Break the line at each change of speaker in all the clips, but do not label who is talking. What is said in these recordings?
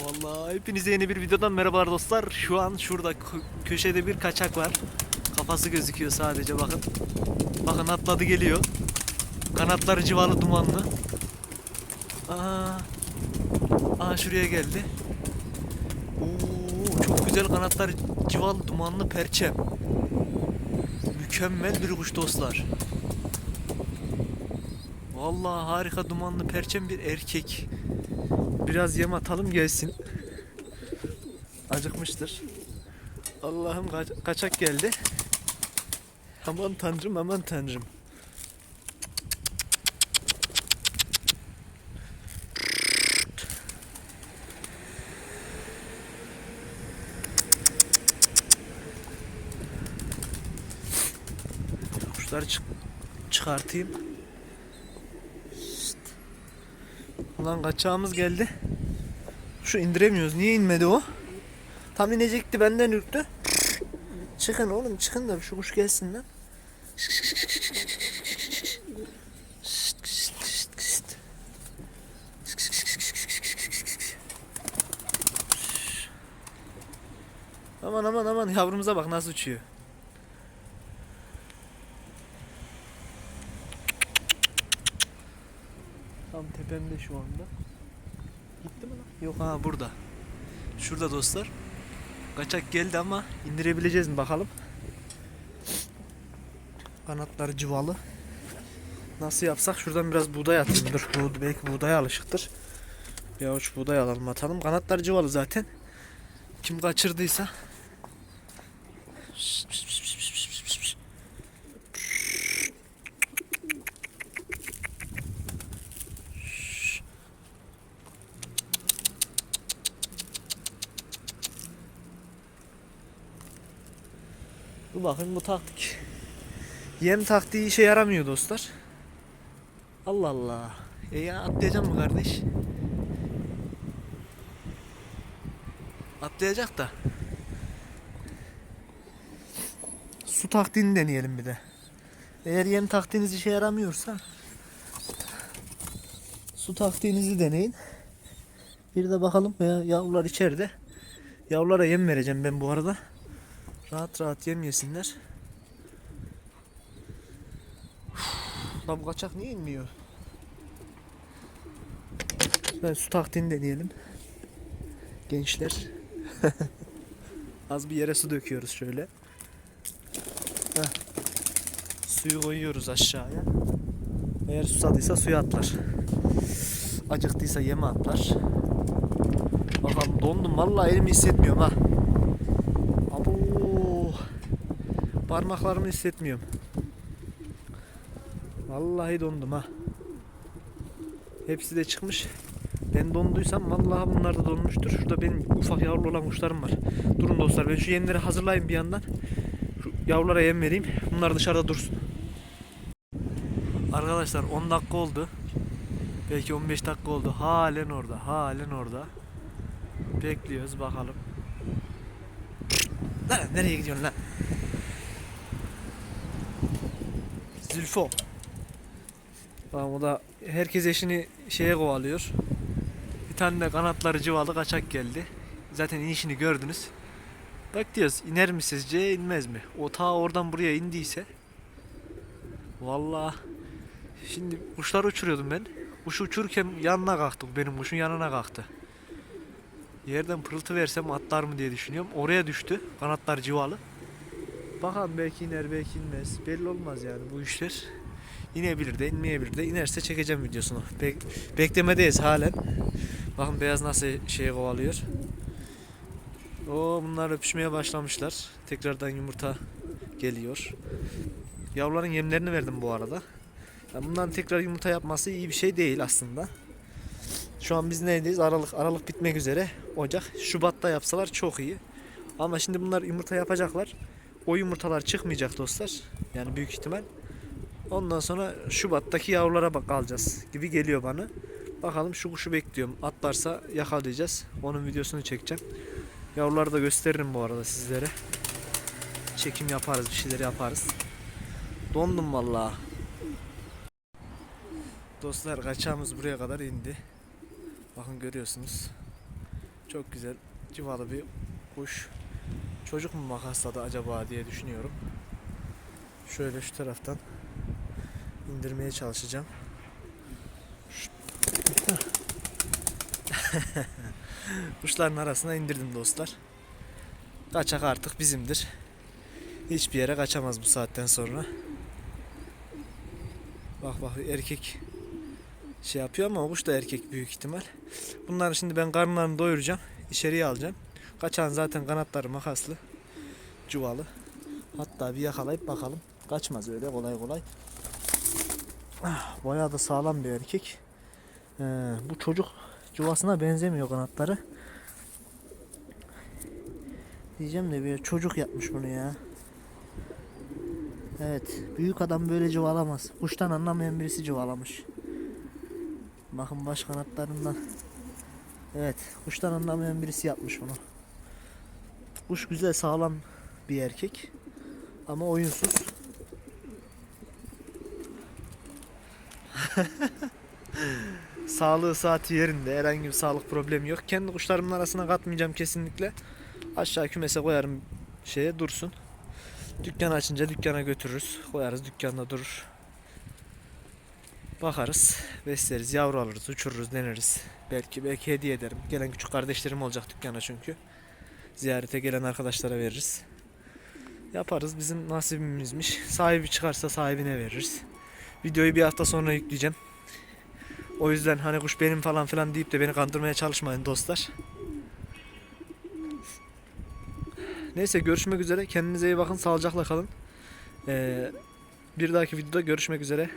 Vallahi hepinize yeni bir videodan merhabalar dostlar. Şu an şurada kö- köşede bir kaçak var. Kafası gözüküyor sadece bakın. Bakın atladı geliyor. Kanatları civalı dumanlı. Aa, aa şuraya geldi. Oo, çok güzel kanatlar civalı dumanlı perçem. Mükemmel bir kuş dostlar. Vallahi harika dumanlı perçem bir erkek. Biraz yem atalım gelsin. Acıkmıştır. Allah'ım kaç- kaçak geldi. Aman tanrım aman tanrım. Kuşları çık çıkartayım. Ulan kaçağımız geldi. Şu indiremiyoruz. Niye inmedi o? Tam inecekti benden ürktü. Çıkın oğlum çıkın da şu kuş gelsin lan. Aman aman aman yavrumuza bak nasıl uçuyor. Tam tepemde şu anda. Gitti mi lan? Yok ha burada. Şurada dostlar. Kaçak geldi ama indirebileceğiz mi bakalım. Kanatları cıvalı. Nasıl yapsak şuradan biraz buğday atayım. Dur bu, belki buğdaya alışıktır. Bir avuç buğday alalım atalım. Kanatları cıvalı zaten. Kim kaçırdıysa. Bu bakın bu taktik. Yem taktiği işe yaramıyor dostlar. Allah Allah. E ya atlayacak mı kardeş? Atlayacak da. Su taktiğini deneyelim bir de. Eğer yem taktiğiniz işe yaramıyorsa su taktiğinizi deneyin. Bir de bakalım ya yavrular içeride. Yavrulara yem vereceğim ben bu arada. Rahat rahat yem yesinler. Uf, Lan bu kaçak niye inmiyor? Ben su taktiğini deneyelim. Gençler. Az bir yere su döküyoruz şöyle. Heh. Suyu koyuyoruz aşağıya. Eğer susadıysa suya atlar. Acıktıysa yeme atlar. Bakalım dondum vallahi elimi hissetmiyorum ha. Abo. Parmaklarımı hissetmiyorum. Vallahi dondum ha. Hepsi de çıkmış. Ben donduysam vallahi bunlar da donmuştur. Şurada benim ufak yavrulu olan kuşlarım var. Durun dostlar ben şu yemleri hazırlayayım bir yandan. Şu yavrulara yem vereyim. Bunlar dışarıda dursun. Arkadaşlar 10 dakika oldu. Belki 15 dakika oldu. Halen orada. Halen orada. Bekliyoruz bakalım. Lan nereye gidiyorsun lan? Zülfo. Tamam o da herkes eşini şeye kovalıyor. Bir tane de kanatları cıvalı kaçak geldi. Zaten inişini gördünüz. Bak diyoruz iner mi sizce inmez mi? O ta oradan buraya indiyse. Vallahi şimdi kuşlar uçuruyordum ben. Kuşu uçururken yanına kalktı. Benim kuşun yanına kalktı. Yerden pırıltı versem atlar mı diye düşünüyorum. Oraya düştü. Kanatlar civalı. Bakalım belki iner belki inmez. Belli olmaz yani bu işler. İnebilir de inmeyebilir de. İnerse çekeceğim videosunu. Bek beklemedeyiz halen. Bakın beyaz nasıl şeye kovalıyor. O bunlar öpüşmeye başlamışlar. Tekrardan yumurta geliyor. Yavruların yemlerini verdim bu arada. Yani bundan tekrar yumurta yapması iyi bir şey değil aslında. Şu an biz neredeyiz? Aralık Aralık bitmek üzere. Ocak. Şubat'ta yapsalar çok iyi. Ama şimdi bunlar yumurta yapacaklar. O yumurtalar çıkmayacak dostlar. Yani büyük ihtimal. Ondan sonra Şubat'taki yavrulara bak alacağız gibi geliyor bana. Bakalım şu kuşu bekliyorum. Atlarsa yakalayacağız. Onun videosunu çekeceğim. Yavruları da gösteririm bu arada sizlere. Çekim yaparız, bir şeyler yaparız. Dondum vallahi. Dostlar kaçağımız buraya kadar indi. Bakın görüyorsunuz. Çok güzel civalı bir kuş. Çocuk mu makasladı acaba diye düşünüyorum. Şöyle şu taraftan indirmeye çalışacağım. Kuşların arasına indirdim dostlar. Kaçak artık bizimdir. Hiçbir yere kaçamaz bu saatten sonra. Bak bak erkek şey yapıyor ama o kuş da erkek büyük ihtimal. Bunları şimdi ben karnlarını doyuracağım. içeriye alacağım. Kaçan zaten kanatları makaslı. Cuvalı. Hatta bir yakalayıp bakalım. Kaçmaz öyle kolay kolay. Ah, bayağı da sağlam bir erkek. Ee, bu çocuk cuvasına benzemiyor kanatları. Diyeceğim de bir çocuk yapmış bunu ya. Evet. Büyük adam böyle cıvalamaz. Kuştan anlamayan birisi cıvalamış. Bakın baş kanatlarından. Evet. Kuştan anlamayan birisi yapmış bunu. Kuş güzel sağlam bir erkek. Ama oyunsuz. Sağlığı saati yerinde. Herhangi bir sağlık problemi yok. Kendi kuşlarımın arasına katmayacağım kesinlikle. Aşağı kümese koyarım şeye dursun. Dükkan açınca dükkana götürürüz. Koyarız dükkanda durur. Bakarız, besleriz, yavru alırız, uçururuz, deneriz. Belki belki hediye ederim. Gelen küçük kardeşlerim olacak dükkana çünkü. Ziyarete gelen arkadaşlara veririz. Yaparız. Bizim nasibimizmiş. Sahibi çıkarsa sahibine veririz. Videoyu bir hafta sonra yükleyeceğim. O yüzden hani kuş benim falan filan deyip de beni kandırmaya çalışmayın dostlar. Neyse görüşmek üzere. Kendinize iyi bakın. Sağlıcakla kalın. Ee, bir dahaki videoda görüşmek üzere.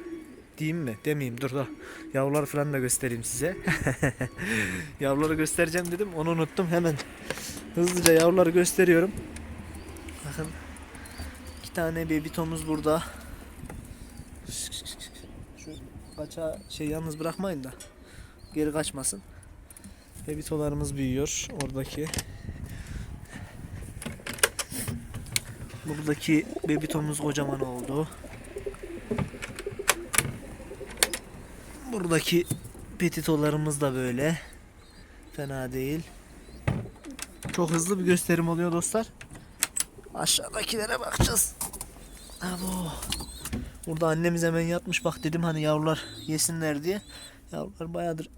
Diyeyim mi? Demeyeyim. Dur da. Yavruları falan da göstereyim size. yavruları göstereceğim dedim. Onu unuttum. Hemen hızlıca yavruları gösteriyorum. Bakın. iki tane bebitomuz burada. Şu kaça şey yalnız bırakmayın da. Geri kaçmasın. Bebitolarımız büyüyor. Oradaki Buradaki bebitomuz kocaman oldu. Buradaki petitolarımız da böyle. Fena değil. Çok hızlı bir gösterim oluyor dostlar. Aşağıdakilere bakacağız. Abo. Burada annemiz hemen yatmış bak dedim hani yavrular yesinler diye. Yavrular bayağıdır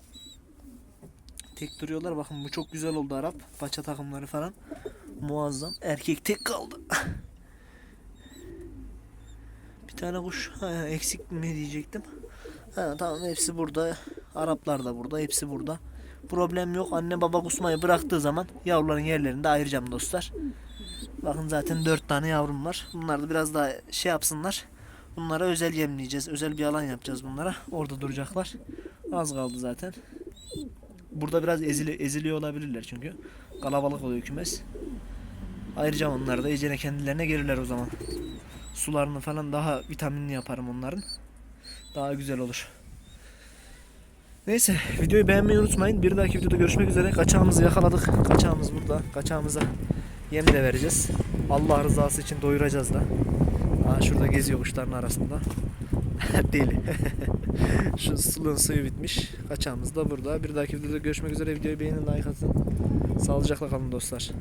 tek duruyorlar. Bakın bu çok güzel oldu Arap. Paça takımları falan. Muazzam. Erkek tek kaldı. Bir tane kuş eksik mi diyecektim. Ha, tamam hepsi burada. Araplar da burada. Hepsi burada. Problem yok. Anne baba kusmayı bıraktığı zaman yavruların yerlerini de ayıracağım dostlar. Bakın zaten 4 tane yavrum var. Bunlar da biraz daha şey yapsınlar. Bunlara özel yemleyeceğiz. Özel bir alan yapacağız bunlara. Orada duracaklar. Az kaldı zaten. Burada biraz ezili, eziliyor olabilirler çünkü. Kalabalık oluyor kümes. Ayrıca onları da iyicene kendilerine gelirler o zaman. Sularını falan daha vitaminli yaparım onların. Daha güzel olur. Neyse videoyu beğenmeyi unutmayın. Bir dahaki videoda görüşmek üzere. Kaçağımızı yakaladık. Kaçağımız burada. Kaçağımıza yem de vereceğiz. Allah rızası için doyuracağız da. Aa, şurada geziyor kuşların arasında. Deli. Şu sulun suyu bitmiş. Kaçağımız da burada. Bir dahaki videoda görüşmek üzere. Videoyu beğenin, like atın. Sağlıcakla kalın dostlar.